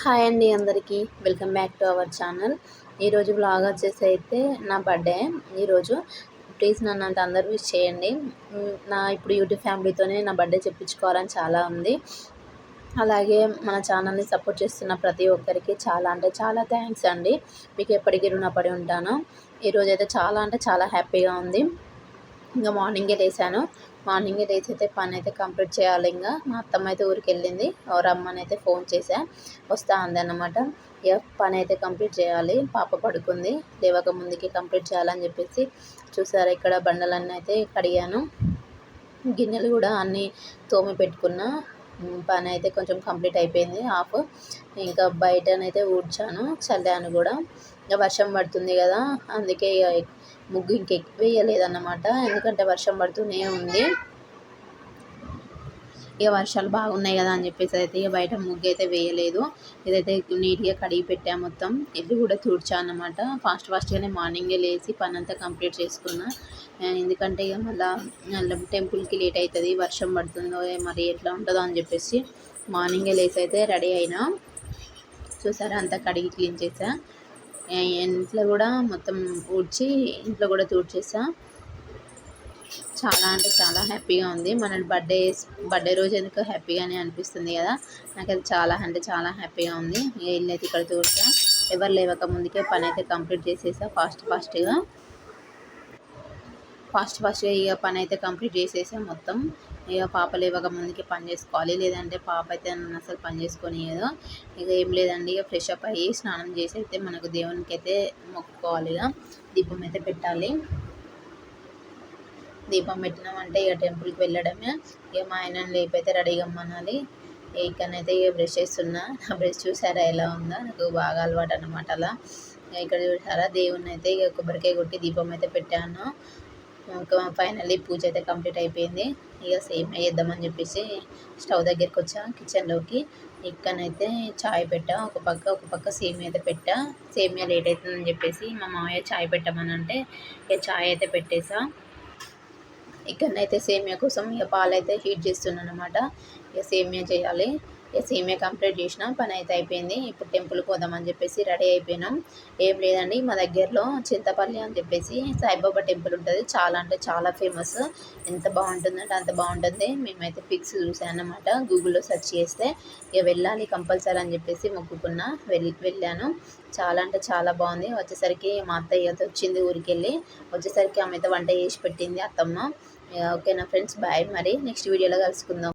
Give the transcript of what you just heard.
Hi అండి అందరికీ. Welcome back to our channel. ఈరోజు బ్లాగ్ వచ్చేసి అయితే నా బర్త్డే. ఈరోజు ప్లీజ్ నన్ను అంత అందరూ విష్ చేయండి. నా ఇప్పుడు యూట్యూబ్ ఫ్యామిలీతోనే నా బర్త్డే చెప్పించుకోవాలని చాలా ఉంది. అలాగే మన ఛానల్ని సపోర్ట్ చేస్తున్న ప్రతి ఒక్కరికి చాలా అంటే చాలా థ్యాంక్స్ అండి. మీకు ఎప్పటికీ రుణపడి ఉంటాను. ఈరోజు అయితే చాలా అంటే చాలా హ్యాపీగా ఉంది. ఇంకా మార్నింగే లేసాను. మార్నింగ్ లేచి అయితే పని అయితే కంప్లీట్ చేయాలి ఇంకా మా అత్తమ్మ అయితే ఊరికి వెళ్ళింది రమ్మని అయితే ఫోన్ చేశా. వస్తా అంది అన్నమాట ఇక పని అయితే కంప్లీట్ చేయాలి. పాప పడుకుంది. లేవక ముందుకి కంప్లీట్ చేయాలని చెప్పేసి చూసారా ఇక్కడ బండలన్నీ అయితే కడిగాను. గిన్నెలు కూడా అన్నీ తోమి పెట్టుకున్న. పని అయితే కొంచెం కంప్లీట్ అయిపోయింది హాఫ్. ఇంకా బయటనైతే ఊడ్చాను చల్లాను కూడా. ఇంకా వర్షం పడుతుంది కదా అందుకే ఇక ముగ్గు ఇంకెక్కువ వేయలేదన్నమాట. ఎందుకంటే వర్షం పడుతూనే ఉంది. ఇక వర్షాలు బాగున్నాయి కదా అని చెప్పేసి అయితే ఇక బయట ముగ్గు అయితే వేయలేదు. ఇదైతే నీట్గా కడిగి పెట్టా మొత్తం. ఇల్లు కూడా తుడిచా అనమాట ఫాస్ట్ ఫాస్ట్గానే మార్నింగే లేచి పని అంతా కంప్లీట్ చేసుకున్నా. ఎందుకంటే ఇక మళ్ళీ టెంపుల్కి లేట్ అవుతుంది వర్షం పడుతుందో మరి ఎట్లా ఉంటుందో అని చెప్పేసి మార్నింగే లేచి అయితే రెడీ అయినా. చూసారా అంతా కడిగి క్లీన్ చేసా. ఇంట్లో కూడా మొత్తం ఊడ్చి ఇంట్లో కూడా తుడిచేసా. చాలా అంటే చాలా హ్యాపీగా ఉంది. మన బర్త్డే బర్త్డే రోజు ఎందుకు హ్యాపీగానే అనిపిస్తుంది కదా. నాకు అది చాలా అంటే చాలా హ్యాపీగా ఉంది. ఇల్లు అయితే ఇక్కడ చూస్తా ఎవరు లేవక ముందుకే పని అయితే కంప్లీట్ చేసేసా ఫాస్ట్ ఫాస్ట్గా. ఫాస్ట్ ఫాస్ట్గా ఇక పని అయితే కంప్లీట్ చేసేసా మొత్తం. ఇక పాప లేవక ముందుకి పని చేసుకోవాలి. లేదంటే పాప అయితే నన్ను అసలు పని చేసుకొనియదు ఇక ఏం లేదండి. ఇక ఫ్రెష్ అప్ అయ్యి స్నానం చేసి అయితే మనకు దేవునికి అయితే మొక్కుకోవాలి ఇక దీపం అయితే పెట్టాలి. దీపం పెట్టినామంటే ఇక టెంపుల్కి వెళ్ళడమే. ఇక మా ఆయనని లేపైతే రెడీగా అమ్మనాలి. ఇక్కడనైతే ఇక బ్రష్ చేస్తున్నా. నా బ్రష్ చూసారా ఎలా ఉందా? నాకు బాగా అలవాటు అనమాట అలా. ఇక్కడ చూసారా? దేవుణ్ణి అయితే ఇక కొబ్బరికాయ కొట్టి దీపం అయితే పెట్టాను. ఫైనల్లీ పూజ అయితే కంప్లీట్ అయిపోయింది. ఇక సేమ్ వేద్దామని చెప్పేసి స్టవ్ దగ్గరికి వచ్చా కిచెన్లోకి ఇక్కడనైతే చాయ్ పెట్టా. ఒక పక్క ఒక పక్క సేమియా అయితే పెట్టా. సేమియా లేట్ అవుతుందని చెప్పేసి మా మామయ్య చాయ్ పెట్టమని అంటే ఇక చాయ్ అయితే పెట్టేసా. ఇక్కడనైతే సేమియా కోసం ఇక పాలు అయితే హీట్ చేస్తున్నాను అనమాట ఇక సేమియా చేయాలి. సేమియా కంప్లీట్ చేసిన పని అయితే అయిపోయింది. ఇప్పుడు టెంపుల్కి పోదామని చెప్పేసి రెడీ అయిపోయినాం. ఏం లేదండి మా దగ్గరలో చింతపల్లి అని చెప్పేసి సాయిబాబా టెంపుల్ ఉంటుంది. చాలా అంటే చాలా ఫేమస్. ఎంత బాగుంటుందంటే అంత బాగుంటుంది. మేమైతే ఫిక్స్ చూసాను అనమాట గూగుల్లో సెర్చ్ చేస్తే ఇక వెళ్ళాలి కంపల్సరీ అని చెప్పేసి మొక్కుకున్నా. వెళ్ళి వెళ్ళాను. చాలా అంటే చాలా బాగుంది. వచ్చేసరికి మా అత్తయ్యతో వచ్చింది ఊరికెళ్ళి. వచ్చేసరికి ఆమె అయితే వంట చేసి పెట్టింది అత్తమ్మ. ఓకేనా ఫ్రెండ్స్ బాయ్ మరి నెక్స్ట్ వీడియోలో కలుసుకుందాం.